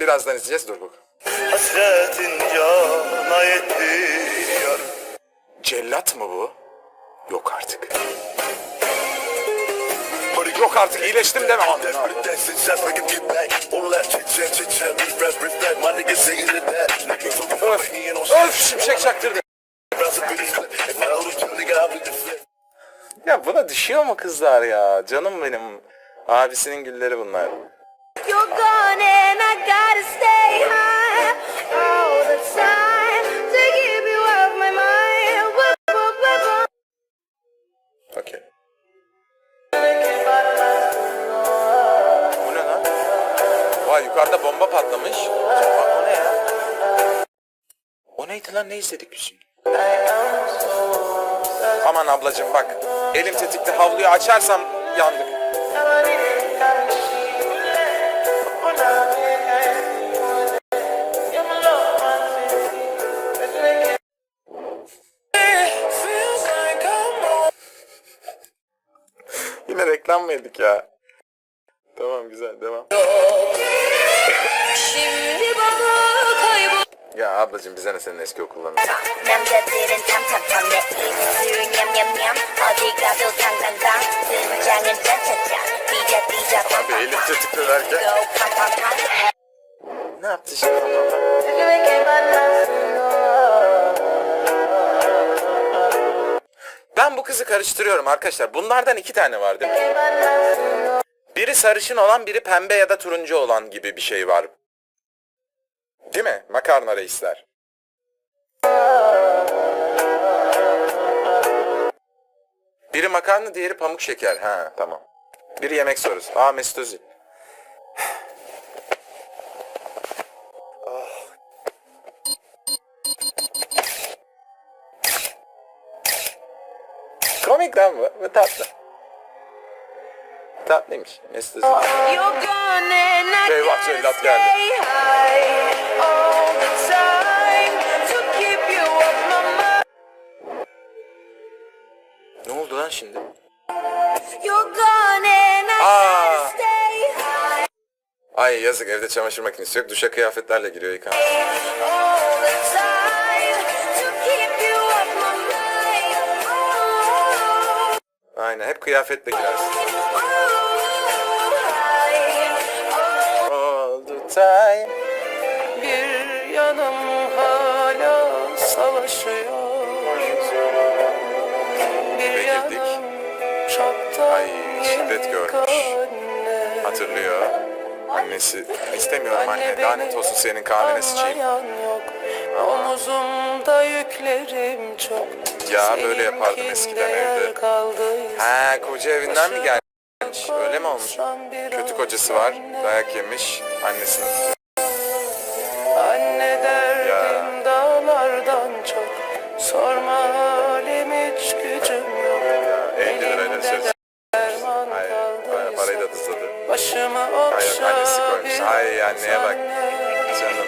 Birazdan izleyeceğiz dur bakalım. Hasretin cana yetiyor Cellat mı bu? Yok artık. Yok artık iyileştim deme abi. Öf, öf şimşek çaktırdı. Ya buna düşüyor mu kızlar ya? Canım benim. Abisinin gülleri bunlar. Yukarıda bomba patlamış. Bak o ne ya? O neydi lan ne izledik biz şimdi? Aman ablacım bak. Elim tetikte havluyu açarsam yandık. reklam verdik ya. Tamam güzel devam. Şimdi bana. Ya ablacım bize ne senin eski okuldan. Namzetlerin tam tam tam Abi elimde. Ne yaptı şimdi? Kızı karıştırıyorum arkadaşlar. Bunlardan iki tane var değil mi? Biri sarışın olan, biri pembe ya da turuncu olan gibi bir şey var. Değil mi? Makarna reisler. Biri makarna, diğeri pamuk şeker. Ha, tamam. Biri yemek sorusu. Aa Mesut Özil. Komik lan bu. Bu tatlı. Tatlıymış. Mesut Özil. Gotta cellat geldi. stay high all the time to keep you off my mind. Ne oldu lan şimdi? Aa. Ay yazık evde çamaşır makinesi yok. Duşa kıyafetlerle giriyor yıkan. Aynen hep kıyafetle girersin. All the time. Bir yanım hala savaşıyor Bir yanım çoktan Ay, şiddet görmüş. Hatırlıyor. Annesi istemiyorum anne. Anne Lanet olsun senin kahvene sıçayım. Yok Omuzumda yüklerim çok Ya, böyle yapardım eskiden evde. Ha koca evinden mi gelmiş? Öyle mi olmuş? Kötü kocası var. Dayak yemiş. Annesinin. Anne derdim dağlardan çok Sorma Başımı okşa annesi koymuş. Ay, anneye bak. Canım.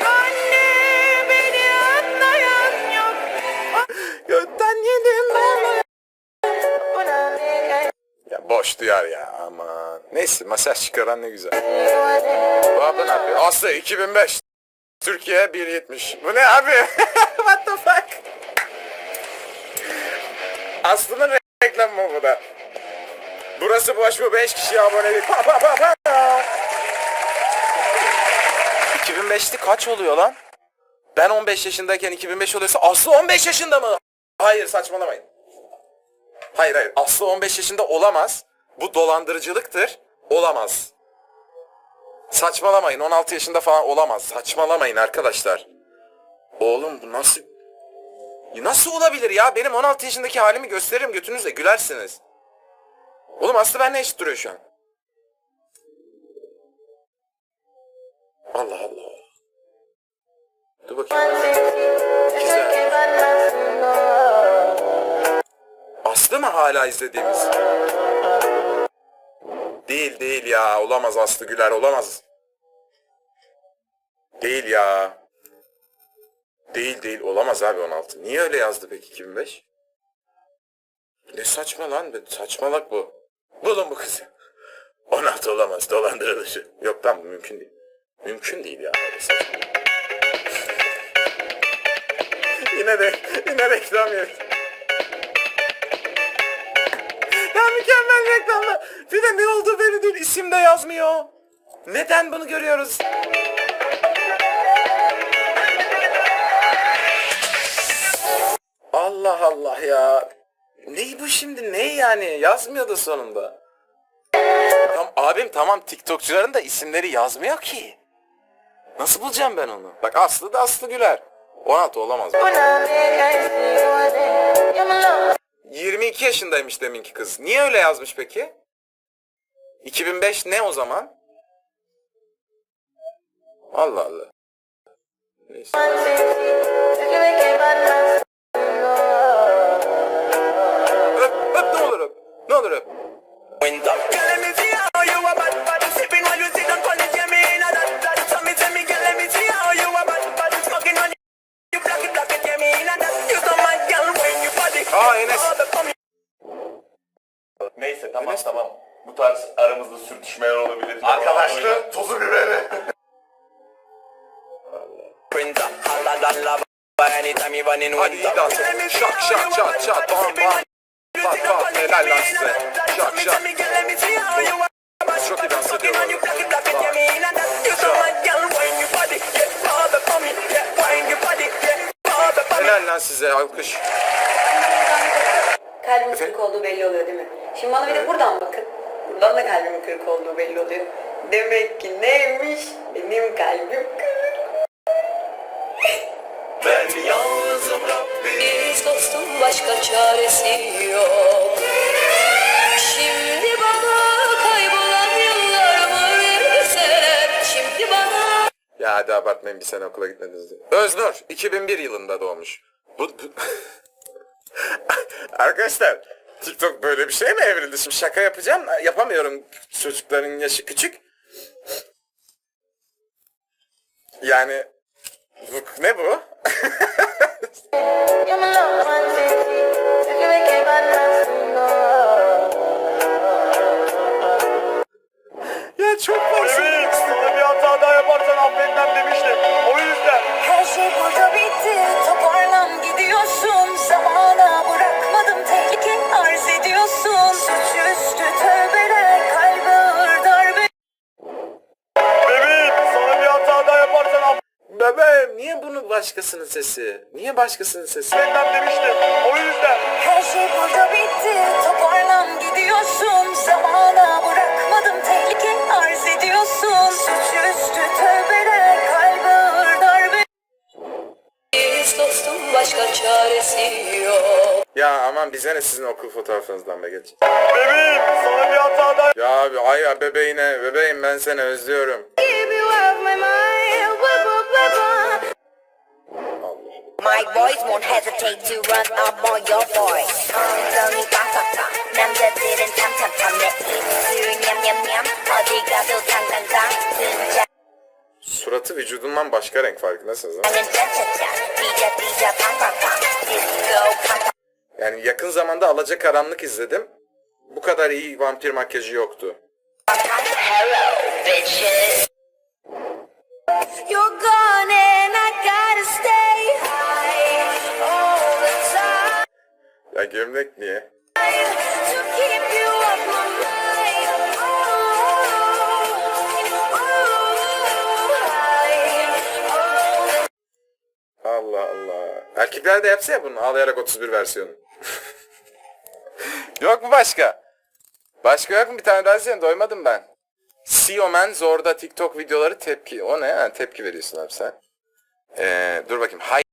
Anne beni anlayan yok Götten yedim Ya boş duyar ya aman. Neyse masaj çıkaran ne güzel. Bu abla ne yapıyor? Aslı 2005. Türkiye 1.70. Bu ne abi? What the fuck? Aslı'nın reklamı mı bu da? Burası boş mu? 5 kişi abonelik. Pa pa pa pa. 2005'li kaç oluyor lan? Ben 15 yaşındayken 2005 oluyorsa Aslı 15 yaşında mı? Hayır saçmalamayın. Hayır hayır Aslı 15 yaşında olamaz. Bu dolandırıcılıktır. Olamaz. Saçmalamayın 16 yaşında falan olamaz. Saçmalamayın arkadaşlar. Oğlum bu nasıl... Nasıl olabilir ya? Benim 16 yaşındaki halimi gösteririm götünüzle gülersiniz. Oğlum Aslı benimle eşit duruyor şu an. Allah Allah. Dur bakayım. Güzel. Aslı mı hala izlediğimiz? Değil değil ya. Olamaz Aslı Güler olamaz. Değil ya. Değil değil olamaz abi 16. Niye öyle yazdı peki 2005? Ne saçma lan. Saçmalak bu. Bulun bu kızı. 16 olamaz dolandırılışı. Yok tamam mümkün değil. Mümkün değil ya. saçma. yine de yine reklam yedik. Ya mükemmel reklamlar. Bir de ne oldu belli değil. İsim de yazmıyor. Neden bunu görüyoruz? Allah Allah ya. Ne bu şimdi? Ne yani? Yazmıyor da sonunda. Tamam abim tamam TikTokçuların da isimleri yazmıyor ki. Nasıl bulacağım ben onu? Bak Aslı da Aslı Güler. 16 olamaz. 22 yaşındaymış deminki kız. Niye öyle yazmış peki? 2005 ne o zaman? Allah Allah. Neyse. Neyse tamam tamam. Bu tarz aramızda sürtüşmeler olabilir. Arkadaşlı tozu biberi. Hadi iyi dans et. Şak şak şak şak bam bam. Bak bak helal lan size. Şak şak. Çok iyi dans ediyorlar. Helal lan size alkış. Kalbimin kırık olduğu belli oluyor değil mi? Şimdi bana bir de buradan bakın. Buradan da kalbimin kırık olduğu belli oluyor. Demek ki neymiş? Benim kalbim kırık. Ben yalnızım Rabbim Biz dostum başka çaresi yok Şimdi bana kaybolan yıllarımı verseler Şimdi bana Ya hadi abartmayın bir sene okula gitmediniz diye. Öznur 2001 yılında doğmuş. Bu, bu... Arkadaşlar TikTok böyle bir şey mi evrildi? Şimdi şaka yapacağım yapamıyorum. Çocukların yaşı küçük. Yani ne bu? başkasının sesi? Niye başkasının sesi? affetmem demiştim. O yüzden. Her şey burada bitti. Toparlan gidiyorsun. Zamana bırakmadım. Tehlike arz ediyorsun. Suçüstü tövbeler. Kalbe ağır darbe. Biz dostum başka çaresi yok. Ya aman bize ne sizin okul fotoğrafınızdan be geç. Bebeğim sana bir hata daha Ya abi ay ya bebeğine bebeğim ben seni özlüyorum. Give you up my mind My boys won't hesitate to run up on your voice. 엉덩이 꽉꽉꽉 남자들은 탐탐탐 내 입술 냠냠냠 어디 가도 당당당 등장하는 Suratı vücudundan başka renk farkındasınız ha? 짜짜짜 삐자 삐자 팡팡팡 디스코 팡팡 Yani yakın zamanda Alacakaranlık izledim. Bu kadar iyi vampir makyajı yoktu. Hello bitches All the Allah Allah. Erkekler de yapsa ya bunu ağlayarak 31 versiyonu. yok mu başka? Başka yok mu? Bir tane daha izleyin. Doymadım ben. Siomen Zor'da TikTok videoları tepki. O ne? Ha, tepki veriyorsun abi sen. Ee, dur bakayım. Hay